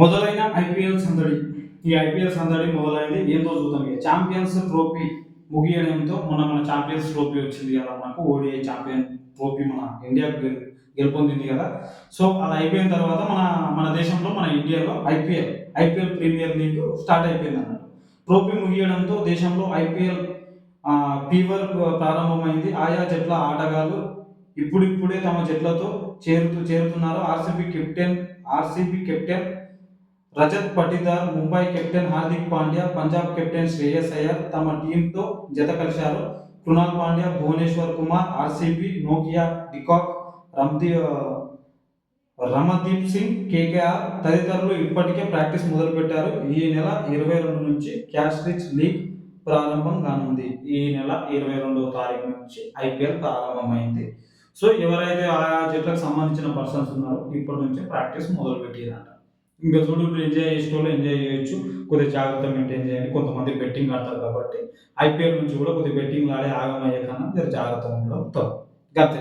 మొదలైన ఐపీఎల్ సందడి. ఈ ఐపీఎల్ సందడి మొదలైంది. ఏందో చూద్దాం ఇక. ఛాంపియన్స్ ట్రోఫీ ముగియడంతో మొన్న మన ఛాంపియన్స్ ట్రోఫీ వచ్చింది కదా మనకు. ఓడిఐ ఛాంపియన్ ట్రోఫీ మన ఇండియాకు గెలుపొందింది కదా. సో అది అయిపోయిన తర్వాత మన మన దేశంలో మన ఇండియాలో IPL IPL premier league start అయిపోయింది అన్నమాట. ట్రోఫీ ముగియడంతో దేశంలో ఐపీఎల్ ఫీవర్ ప్రారంభమైంది. ఆయా జట్ల ఆటగాళ్ళు ఇప్పుడిప్పుడే తమ జట్లతో చేరుతూ చేరుతున్నారు. RCB captain RCB captain Rajat Patidar Mumbai captain Hardik Pandya Punjab captain Shreyas Iyer తమ టీంతో జత కలిశారు. కృణాల్ పాండ్యా భువనేశ్వర్ కుమార్ ఆర్సీబీ నోకియా డికాక్ రమ్దీ రమదీప్ సింగ్ కేకేఆర్ తదితరులు ఇప్పటికే ప్రాక్టీస్ మొదలుపెట్టారు. ఈ నెల ఇరవై రెండు నుంచి క్యాష్ రిచ్ లీగ్ ప్రారంభం కానుంది. ఈ నెల ఇరవై రెండవ తారీఖు నుంచి ఐపీఎల్ ప్రారంభమైంది. సో ఎవరైతే ఆయా జట్లకు సంబంధించిన పర్సన్స్ ఉన్నారో ఇప్పటి నుంచి ప్రాక్టీస్ మొదలు ఇంకా చూడు ఇప్పుడు ఎంజాయ్ చేసేటోళ్ళు ఎంజాయ్ చేయొచ్చు. కొద్దిగా జాగ్రత్త మెయింటైన్ చేయండి. కొంతమంది బెట్టింగ్ ఆడతారు కాబట్టి ఐపీఎల్ నుంచి కూడా కొద్దిగా బెట్టింగ్ ఆడే ఆగమయ్యే కన్నా మీరు జాగ్రత్తగా ఉండడం తప్పు అంతే